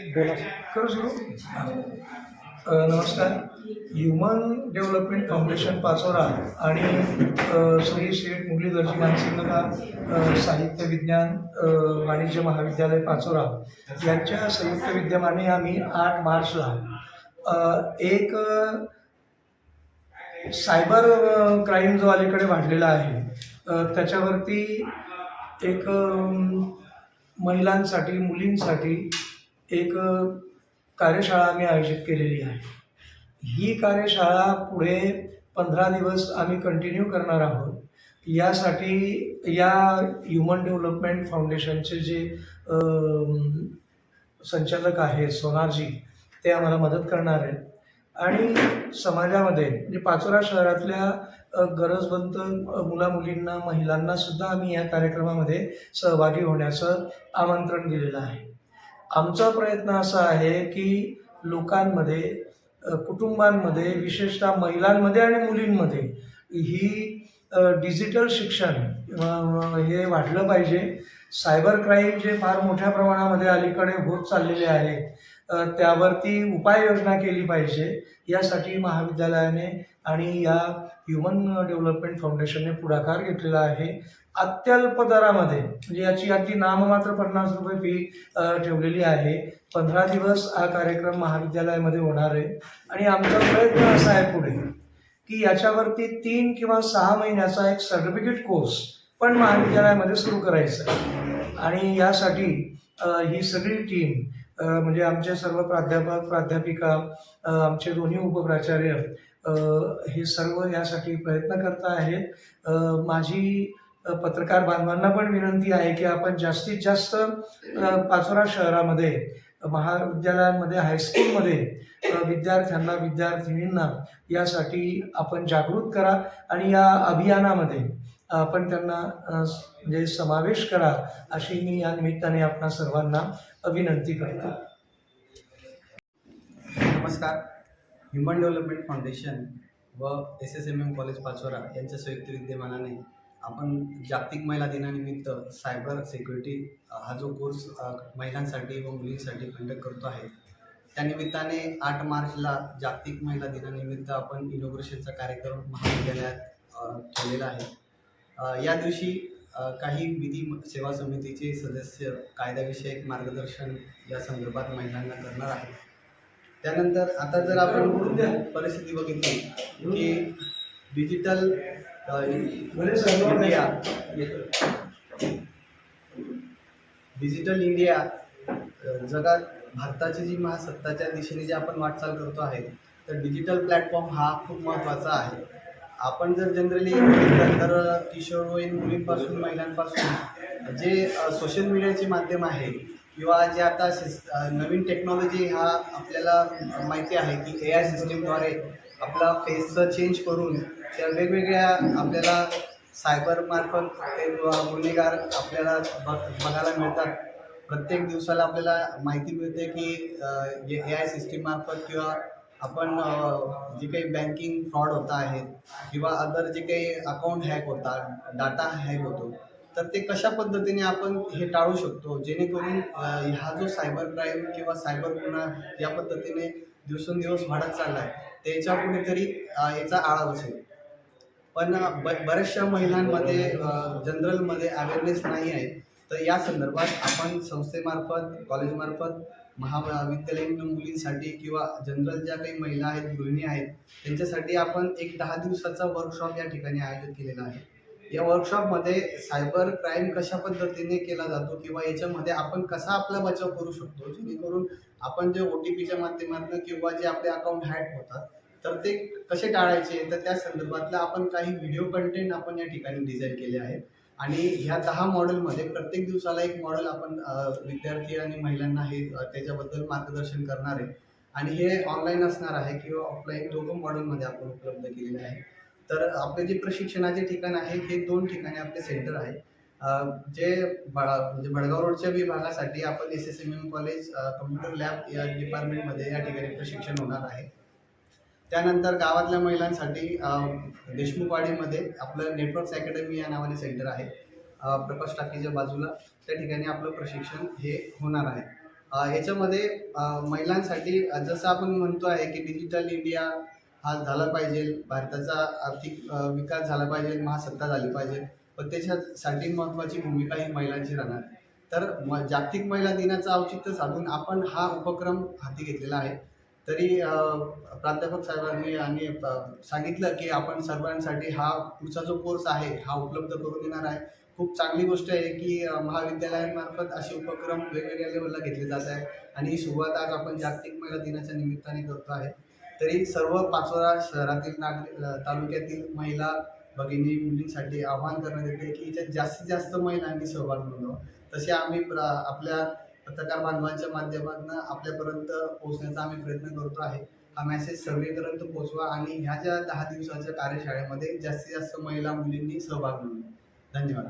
बोला. करू सुरू नमस्कार. ह्युमन डेव्हलपमेंट फाउंडेशन पाचोरा आणि श्री शेठ मुरलीधरजी मानसिंगला साहित्य विज्ञान वाणिज्य महाविद्यालय पाचोरा यांच्या संयुक्त विद्यमाने आम्ही आठ मार्चला एक सायबर क्राईम जो अलीकडे वाढलेला आहे त्याच्यावरती एक महिलांसाठी मुलींसाठी एक कार्यशाळा आम्ही आयोजित केलेली आहे. ही कार्यशाळा पुढे पंधरा दिवस आम्ही कंटिन्यू करणार आहोत. यासाठी या ह्युमन डेव्हलपमेंट फाउंडेशनचे जे संचालक आहेत सोनारजी ते आम्हाला मदत करणार आहेत. आणि समाजामध्ये म्हणजे पाचोरा शहरातल्या गरजवंत मुला मुलामुलींना महिलांना सुद्धा आम्ही या कार्यक्रमामध्ये सहभागी होण्याचं आमंत्रण दिलेलं आहे. आमचा प्रयत्न असा आहे की लोकांमध्ये कुटुंबांमध्ये विशेषतः महिलांमध्ये आणि मुलींमध्ये ही डिजिटल शिक्षण हे वाढलं पाहिजे. सायबर क्राईम जे फार मोठ्या प्रमाणामध्ये अलीकडे होत चाललेले आहे त्यावरती उपाययोजना केली पाहिजे. यासाठी महाविद्यालयाने आणि या ह्युमन डेव्हलपमेंट फाउंडेशनने पुढाकार घेतलेला आहे. अत्यल्प दरामध्ये म्हणजे याची अगदी नाममात्र पन्नास रुपये फी ठेवलेली आहे. पंधरा दिवस हा कार्यक्रम महाविद्यालयामध्ये होणार आहे. आणि आमचा प्रयत्न असा आहे पुढे की याच्यावरती तीन किंवा सहा महिन्याचा एक सर्टिफिकेट कोर्स पण महाविद्यालयामध्ये सुरू करायचा आणि यासाठी ही सगळी टीम म्हणजे आमचे सर्व प्राध्यापक प्राध्यापिका आमचे दोन्ही उपप्राचार्य अ, हे सर्व यासाठी प्रयत्न करत आहेत. माझी पत्रकार बांधवांना पण विनंती आहे की आपण जास्तीत जास्त पाचोरा शहरामध्ये महाविद्यालयांमध्ये हायस्कूलमध्ये विद्यार्थ्यांना विद्यार्थिनींना यासाठी आपण जागृत करा आणि या अभियानामध्ये आपण त्यांना म्हणजे समावेश करा अशी मी या निमित्ताने आपणा सर्वांना विनंती करतो. नमस्कार. ह्युमन डेव्हलपमेंट फाउंडेशन व S S M M college Pachora यांच्या संयुक्त विद्यमानाने आपण जागतिक महिला दिनानिमित्त सायबर सिक्युरिटी हा जो कोर्स महिलांसाठी व मुलींसाठी कंडक्ट करतो आहे त्यानिमित्ताने आठ मार्चला जागतिक महिला दिनानिमित्त आपण इनोग्रेशनचा कार्यक्रम महाविद्यालयात ठेवलेला आहे. या दिवशी काही विधी सेवा समितीचे सदस्य कायद्याविषयक मार्गदर्शन या संदर्भात महिलांना करणार आहे त्यानंतर आता जर आपण परिस्थिती बघितली की डिजिटल इंडिया. डिजिटल इंडिया जगात भारताची जी महासत्ताच्या दिशेने जी आपण वाटचाल करतो आहे तर डिजिटल प्लॅटफॉर्म हा खूप महत्त्वाचा आहे. आपण जर जनरली तर किशोरवयीन मुलींपासून महिलांपासून जे सोशल मीडियाचे माध्यम आहे किंवा जे आता सिस नवीन टेक्नॉलॉजी हा आपल्याला माहिती आहे की ए आय सिस्टीमद्वारे आपला फेसचं चेंज करून त्या वेगवेगळ्या आपल्याला सायबरमार्फत ते गुन्हेगार आपल्याला बघ बघायला मिळतात. प्रत्येक दिवसाला आपल्याला माहिती मिळते की ए आय सिस्टीममार्फत किंवा आपण जे काही बँकिंग फ्रॉड होता आहेत किंवा अदर जे काही अकाउंट हॅक होतात डाटा हॅक होतो तर ते कशा पद्धतीने आपण हे टाळू शकतो? जेणेकरून हा जो सायबर क्राईम किंवा सायबर गुन्हा या पद्धतीने दिवसेंदिवस वाढत चालला आहे त्याच्या कुठेतरी याचा आळा बसेल. पण ब बऱ्याचशा महिलांमध्ये जनरलमध्ये अवेअरनेस नाही आहे. तर या संदर्भात आपण संस्थेमार्फत कॉलेजमार्फत महाविद्यालयीन मुलींसाठी किंवा जनरल ज्या काही महिला आहेत गृहिणी आहेत त्यांच्यासाठी आपण एक दहा दिवसाचा वर्कशॉप या ठिकाणी आयोजित केलेला आहे. या वर्कशॉपमध्ये सायबर क्राईम कशा पद्धतीने केला जातो किंवा याच्यामध्ये आपण कसा आपला बचाव करू शकतो? जेणेकरून आपण जे ओ टी पीच्या माध्यमातून किंवा जे आपले अकाउंट हॅक होतात तर ते कसे टाळायचे? तर त्या संदर्भातला आपण काही व्हिडिओ कंटेंट आपण या ठिकाणी डिझाईन केले आहेत आणि ह्या दहा मॉडेलमध्ये प्रत्येक दिवसाला एक मॉडेल आपण विद्यार्थी आणि महिलांना हे त्याच्याबद्दल मार्गदर्शन करणार आहे. आणि हे ऑनलाईन असणार आहे किंवा ऑफलाईन दोघं मॉडेलमध्ये आपण उपलब्ध केलेले आहे. तर आपले जे प्रशिक्षणाचे ठिकाण आहे हे दोन ठिकाणी आपले सेंटर आहे जे बळा म्हणजे भडगाव रोडच्या विभागासाठी आपण S S M M college computer lab या डिपार्टमेंटमध्ये या ठिकाणी प्रशिक्षण होणार आहे. त्यानंतर गावातल्या महिलांसाठी देशमुखवाडीमध्ये आपलं नेटवर्क्स अकॅडमी या नावाने सेंटर आहे. प्रकाश टाकीच्या बाजूला त्या ठिकाणी आपलं प्रशिक्षण हे होणार आहे. ह्याच्यामध्ये याच्यामध्ये महिलांसाठी जसं आपण म्हणतो आहे की डिजिटल इंडिया हा झाला पाहिजे. भारताचा आर्थिक विकास झाला पाहिजे. महासत्ता झाली पाहिजे. पण त्याच्यासाठी महत्त्वाची भूमिका ही महिलांची राहणार. तर म जागतिक महिला दिनाचं औचित्य साधून आपण हा उपक्रम हाती घेतलेला आहे. तरी प्राध्यापक साहेबांनी आणि सांगितलं की आपण सर्वांसाठी हा पुढचा जो कोर्स आहे हा उपलब्ध करून देणार आहे. खूप चांगली गोष्ट आहे की महाविद्यालयांमार्फत असे उपक्रम वेगवेगळ्या लेवलला घेतले जात आहे आणि ही सुरुवात आज आपण जागतिक महिला दिनाच्या निमित्ताने करतो आहे. तरी सर्व पाचोरा शहरातील नागरिक तालुक्यातील महिला भगिनी मुलींसाठी आवाहन करण्यात येते की याच्यात जास्तीत जास्त महिलांनी सहभाग नोंदवा. तसे आम्ही प्र आपल्या पत्रकार बांधवांच्या माध्यमातून आपल्यापर्यंत पोहोचण्याचा आम्ही प्रयत्न करतो आहे. हा मेसेज सर्वेपर्यंत पोहोचवा आणि ह्या ज्या दहा दिवसाच्या कार्यशाळेमध्ये जास्तीत जास्त महिला मुलींनी सहभाग नोंदवा. धन्यवाद.